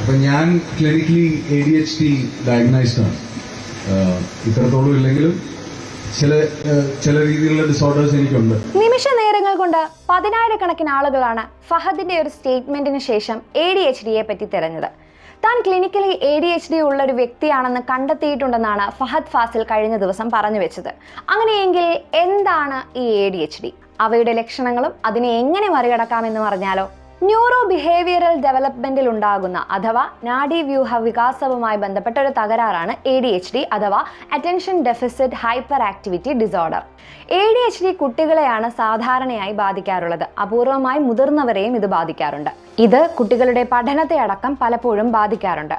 അപ്പൊ ഞാൻ clinically A D H diagnosed ആണ്. ഇത്രത്തോളം ഇല്ലെങ്കിലും ചില ചില രീതിയിലുള്ള ഡിസോർഡേഴ്സ് എനിക്കുണ്ട്. നിമിഷ നേരങ്ങൾ കൊണ്ട് പതിനായിരക്കണക്കിന് ആളുകളാണ് ഫഹദിന്റെ ഒരു സ്റ്റേറ്റ്മെന്റിന് ശേഷം എ ഡി എച്ച് ഡിയെ പറ്റി തിരഞ്ഞത്. താൻ clinically A D H D ഉള്ള ഒരു വ്യക്തിയാണെന്ന് കണ്ടെത്തിയിട്ടുണ്ടെന്നാണ് ഫഹദ് ഫാസിൽ കഴിഞ്ഞ ദിവസം പറഞ്ഞു വെച്ചത്. അങ്ങനെയെങ്കിൽ എന്താണ് ഈ എ ഡി എച്ച് ഡി അവയുടെ ലക്ഷണങ്ങളും അതിനെ എങ്ങനെ മറികടക്കാമെന്ന് പറഞ്ഞാലോ? ന്യൂറോ ബിഹേവിയറൽ ഡെവലപ്മെന്റിൽ ഉണ്ടാകുന്ന അഥവാ നാഡീവ്യൂഹ വികാസവുമായി ബന്ധപ്പെട്ട ഒരു തകരാറാണ് എ ഡി എച്ച് ഡി അഥവാ attention deficit hyperactivity disorder A D H D കുട്ടികളെയാണ് സാധാരണയായി ബാധിക്കാറുള്ളത്. അപൂർവമായി മുതിർന്നവരെയും ഇത് ബാധിക്കാറുണ്ട്. ഇത് കുട്ടികളുടെ പഠനത്തെ അടക്കം പലപ്പോഴും ബാധിക്കാറുണ്ട്.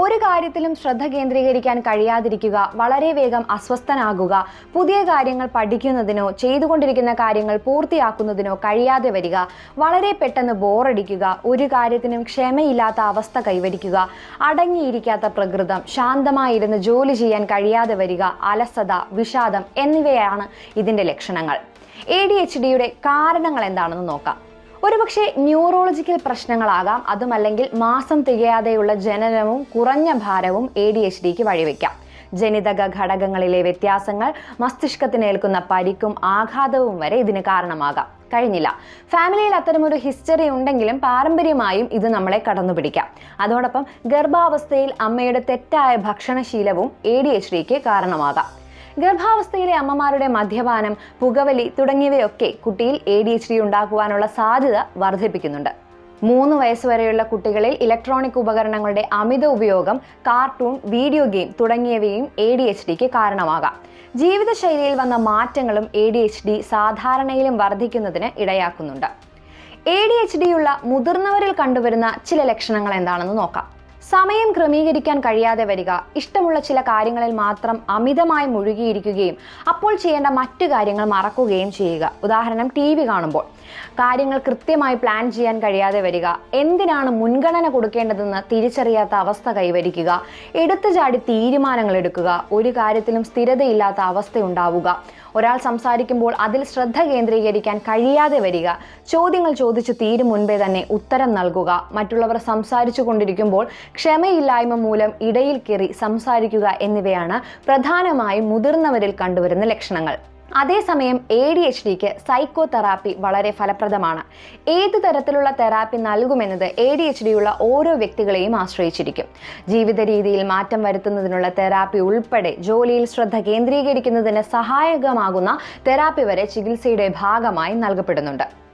ഒരു കാര്യത്തിലും ശ്രദ്ധ കേന്ദ്രീകരിക്കാൻ കഴിയാതിരിക്കുക വളരെ വേഗം അസ്വസ്ഥനാകുക പുതിയ കാര്യങ്ങൾ പഠിക്കുന്നതിനോ ചെയ്തുകൊണ്ടിരിക്കുന്ന കാര്യങ്ങൾ പൂർത്തിയാക്കുന്നതിനോ കഴിയാതെ വരിക വളരെ പെട്ടെന്ന് ബോറടിക്കുക ഒരു കാര്യത്തിനും ക്ഷമയില്ലാത്ത അവസ്ഥ കൈവരിക്കുക അടങ്ങിയിരിക്കാത്ത പ്രകൃതം ശാന്തമായിരുന്ന് ജോലി ചെയ്യാൻ കഴിയാതെ വരിക അലസത വിഷാദം എന്നിവയാണ് ഇതിന്റെ ലക്ഷണങ്ങൾ. എ ഡി എച്ച് ഡിയുടെ കാരണങ്ങൾ എന്താണെന്ന് നോക്കാം. ഒരുപക്ഷെ ന്യൂറോളജിക്കൽ പ്രശ്നങ്ങളാകാം അതുമല്ലെങ്കിൽ മാസം തികയാതെയുള്ള ജനനവും കുറഞ്ഞ ഭാരവും എ ഡി എച്ച് ഡിക്ക് വഴിവെക്കാം. ജനിതക ഘടകങ്ങളിലെ വ്യത്യാസങ്ങൾ മസ്തിഷ്കത്തിനേൽക്കുന്ന പരിക്കും ആഘാതവും വരെ ഇതിന് കാരണമാകാം. കഴിഞ്ഞില്ല. ഫാമിലിയിൽ അത്തരമൊരു ഹിസ്റ്ററി ഉണ്ടെങ്കിലും പാരമ്പര്യമായും ഇത് നമ്മളെ കടന്നുപിടിക്കാം. അതോടൊപ്പം ഗർഭാവസ്ഥയിൽ അമ്മയുടെ തെറ്റായ ഭക്ഷണശീലവും എ ഡി എച്ച് ഡിക്ക് കാരണമാകാം. ഗർഭാവസ്ഥയിലെ അമ്മമാരുടെ മദ്യപാനം പുകവലി തുടങ്ങിയവയൊക്കെ കുട്ടിയിൽ എ ഡി എച്ച് ഡി ഉണ്ടാക്കുവാനുള്ള സാധ്യത വർദ്ധിപ്പിക്കുന്നുണ്ട്. മൂന്ന് വയസ്സുവരെയുള്ള കുട്ടികളിൽ ഇലക്ട്രോണിക് ഉപകരണങ്ങളുടെ അമിത ഉപയോഗം കാർട്ടൂൺ വീഡിയോ ഗെയിം തുടങ്ങിയവയും എ ഡി എച്ച് ഡിക്ക് കാരണമാകാം. ജീവിതശൈലിയിൽ വന്ന മാറ്റങ്ങളും എ ഡി എച്ച് ഡി സാധാരണയിലും വർദ്ധിക്കുന്നതിന് ഇടയാക്കുന്നുണ്ട്. എ ഡി എച്ച് ഡി ഉള്ള മുതിർന്നവരിൽ കണ്ടുവരുന്ന ചില ലക്ഷണങ്ങൾ എന്താണെന്ന് നോക്കാം. സമയം ക്രമീകരിക്കാൻ കഴിയാതെ വരിക. ഇഷ്ടമുള്ള ചില കാര്യങ്ങളിൽ മാത്രം അമിതമായി മുഴുകിയിരിക്കുകയും അപ്പോൾ ചെയ്യേണ്ട മറ്റു കാര്യങ്ങൾ മറക്കുകയും ചെയ്യുക. ഉദാഹരണം ടി വി കാണുമ്പോൾ. കാര്യങ്ങൾ കൃത്യമായി പ്ലാൻ ചെയ്യാൻ കഴിയാതെ വരിക. എന്തിനാണ് മുൻഗണന കൊടുക്കേണ്ടതെന്ന് തിരിച്ചറിയാത്ത അവസ്ഥ കൈവരിക്കുക. എടുത്തുചാടി തീരുമാനങ്ങൾ എടുക്കുക. ഒരു കാര്യത്തിലും സ്ഥിരതയില്ലാത്ത അവസ്ഥ ഉണ്ടാവുക. ഒരാൾ സംസാരിക്കുമ്പോൾ അതിൽ ശ്രദ്ധ കേന്ദ്രീകരിക്കാൻ കഴിയാതെ വരിക. ചോദ്യങ്ങൾ ചോദിച്ചു തീരും മുൻപേ തന്നെ ഉത്തരം നൽകുക. മറ്റുള്ളവർ സംസാരിച്ചു കൊണ്ടിരിക്കുമ്പോൾ ക്ഷമയില്ലായ്മ മൂലം ഇടയിൽ കയറി സംസാരിക്കുക എന്നിവയാണ് പ്രധാനമായും മുതിർന്നവരിൽ കണ്ടുവരുന്ന ലക്ഷണങ്ങൾ. അതേസമയം എ ഡി എച്ച് ഡിക്ക് സൈക്കോ തെറാപ്പി വളരെ ഫലപ്രദമാണ്. ഏത് തരത്തിലുള്ള തെറാപ്പി നൽകുമെന്നത് എ ഡി എച്ച് ഡിയുള്ള ഓരോ വ്യക്തികളെയും ആശ്രയിച്ചിരിക്കും. ജീവിത രീതിയിൽ മാറ്റം വരുത്തുന്നതിനുള്ള തെറാപ്പി ഉൾപ്പെടെ ജോലിയിൽ ശ്രദ്ധ കേന്ദ്രീകരിക്കുന്നതിന് സഹായകമാകുന്ന തെറാപ്പി വരെ ചികിത്സയുടെ ഭാഗമായി നൽകപ്പെടുന്നുണ്ട്.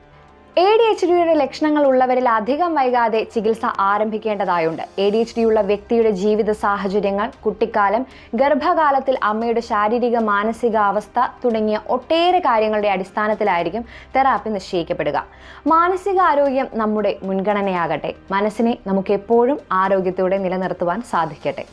എ ഡി എച്ച് ഡിയുടെ ലക്ഷണങ്ങൾ ഉള്ളവരിൽ അധികം വൈകാതെ ചികിത്സ ആരംഭിക്കേണ്ടതായുണ്ട്. എ ഡി എച്ച് ഡി ഉള്ള വ്യക്തിയുടെ ജീവിത സാഹചര്യങ്ങൾ കുട്ടിക്കാലം ഗർഭകാലത്തിൽ അമ്മയുടെ ശാരീരിക മാനസിക അവസ്ഥ തുടങ്ങിയ ഒട്ടേറെ കാര്യങ്ങളുടെ അടിസ്ഥാനത്തിലായിരിക്കും തെറാപ്പി നിശ്ചയിക്കപ്പെടുക. മാനസികാരോഗ്യം നമ്മുടെ മുൻഗണനയാകട്ടെ. മനസ്സിനെ നമുക്ക് എപ്പോഴും ആരോഗ്യത്തോടെ നിലനിർത്തുവാൻ സാധിക്കട്ടെ.